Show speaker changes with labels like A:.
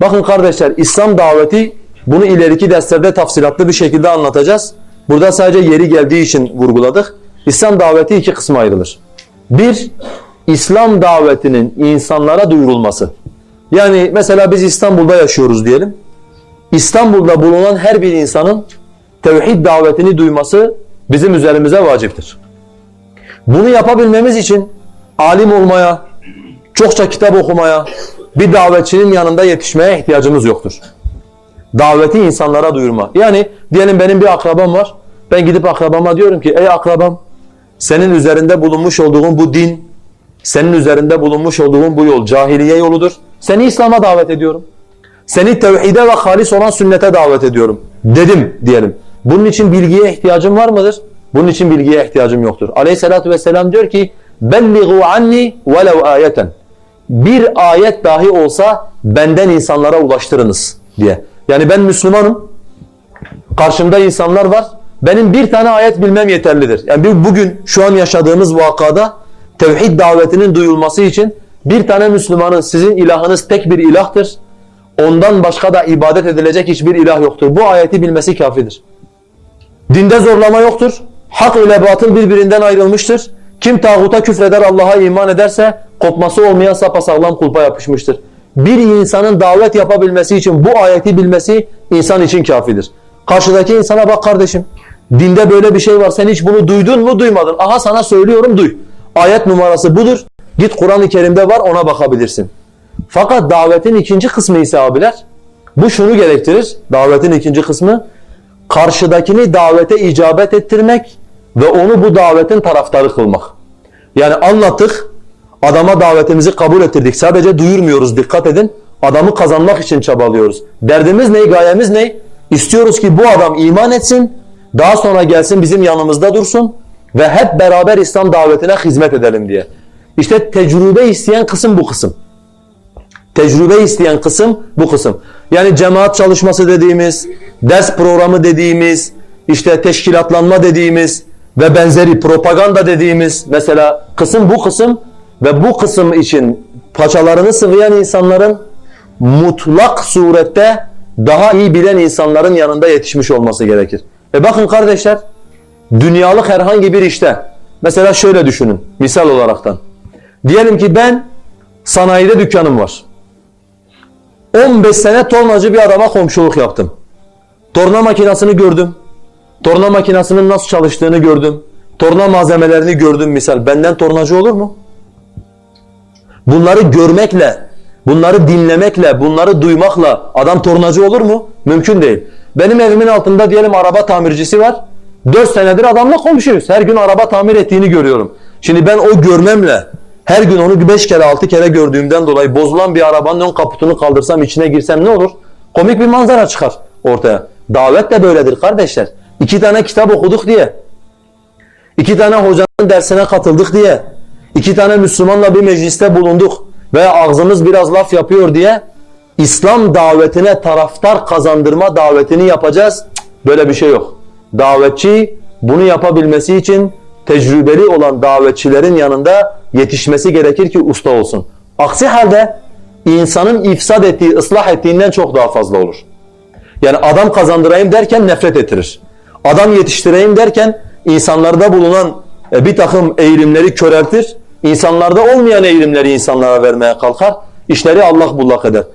A: Bakın kardeşler İslam daveti bunu ileriki derslerde tafsilatlı bir şekilde anlatacağız. Burada sadece yeri geldiği için vurguladık. İslam daveti iki kısma ayrılır. Bir, İslam davetinin insanlara duyurulması. Yani mesela biz İstanbul'da yaşıyoruz diyelim. İstanbul'da bulunan her bir insanın tevhid davetini duyması bizim üzerimize vaciptir. Bunu yapabilmemiz için alim olmaya, çokça kitap okumaya, bir davetçinin yanında yetişmeye ihtiyacımız yoktur. Daveti insanlara duyurma. Yani diyelim benim bir akrabam var. Ben gidip akrabama diyorum ki ey akrabam senin üzerinde bulunmuş olduğun bu din, senin üzerinde bulunmuş olduğun bu yol cahiliye yoludur. Seni İslam'a davet ediyorum. Seni tevhide ve halis olan sünnete davet ediyorum. Dedim diyelim. Bunun için bilgiye ihtiyacım var mıdır? Bunun için bilgiye ihtiyacım yoktur. Aleyhissalatü vesselam diyor ki belliğu anni velev ayeten. Bir ayet dahi olsa benden insanlara ulaştırınız diye. Yani ben Müslümanım. Karşımda insanlar var. Benim bir tane ayet bilmem yeterlidir. Yani bugün şu an yaşadığımız vakada tevhid davetinin duyulması için bir tane Müslümanın sizin ilahınız tek bir ilahtır. Ondan başka da ibadet edilecek hiçbir ilah yoktur. Bu ayeti bilmesi kafidir. Dinde zorlama yoktur. Hak ile batıl birbirinden ayrılmıştır. Kim tağuta küfreder Allah'a iman ederse kopması olmayan sapasağlam kulpa yapışmıştır. Bir insanın davet yapabilmesi için bu ayeti bilmesi insan için kafidir. Karşıdaki insana bak kardeşim. Dinde böyle bir şey var. Sen hiç bunu duydun mu duymadın. Aha sana söylüyorum duy. Ayet numarası budur. Git Kur'an-ı Kerim'de var ona bakabilirsin. Fakat davetin ikinci kısmı ise abiler bu şunu gerektirir. Davetin ikinci kısmı karşıdakini davete icabet ettirmek ve onu bu davetin taraftarı kılmak. Yani anlattık, adama davetimizi kabul ettirdik. Sadece duyurmuyoruz, dikkat edin. Adamı kazanmak için çabalıyoruz. Derdimiz ne, gayemiz ne? İstiyoruz ki bu adam iman etsin, daha sonra gelsin bizim yanımızda dursun ve hep beraber İslam davetine hizmet edelim diye. İşte tecrübe isteyen kısım bu kısım. Tecrübe isteyen kısım bu kısım. Yani cemaat çalışması dediğimiz, ders programı dediğimiz, işte teşkilatlanma dediğimiz ve benzeri propaganda dediğimiz mesela kısım bu kısım ve bu kısım için paçalarını sıvayan insanların mutlak surette daha iyi bilen insanların yanında yetişmiş olması gerekir. E bakın kardeşler, dünyalık herhangi bir işte, mesela şöyle düşünün misal olaraktan. Diyelim ki ben sanayide dükkanım var. 15 sene tornacı bir adama komşuluk yaptım. Torna makinesini gördüm. Torna makinesinin nasıl çalıştığını gördüm. Torna malzemelerini gördüm misal. Benden tornacı olur mu? Bunları görmekle, bunları dinlemekle, bunları duymakla adam tornacı olur mu? Mümkün değil. Benim evimin altında diyelim araba tamircisi var. 4 senedir adamla komşuyuz. Her gün araba tamir ettiğini görüyorum. Şimdi ben o görmemle her gün onu 5 kere 6 kere gördüğümden dolayı bozulan bir arabanın ön kaputunu kaldırsam içine girsem ne olur? Komik bir manzara çıkar ortaya. Davet de böyledir kardeşler. İki tane kitap okuduk diye, iki tane hocanın dersine katıldık diye, iki tane Müslümanla bir mecliste bulunduk veya ağzımız biraz laf yapıyor diye İslam davetine taraftar kazandırma davetini yapacağız. Böyle bir şey yok. Davetçi bunu yapabilmesi için tecrübeli olan davetçilerin yanında yetişmesi gerekir ki usta olsun. Aksi halde insanın ifsad ettiği, ıslah ettiğinden çok daha fazla olur. Yani adam kazandırayım derken nefret ettirir. Adam yetiştireyim derken insanlarda bulunan e, bir takım eğilimleri köreltir. İnsanlarda olmayan eğilimleri insanlara vermeye kalkar. İşleri Allah bullak eder.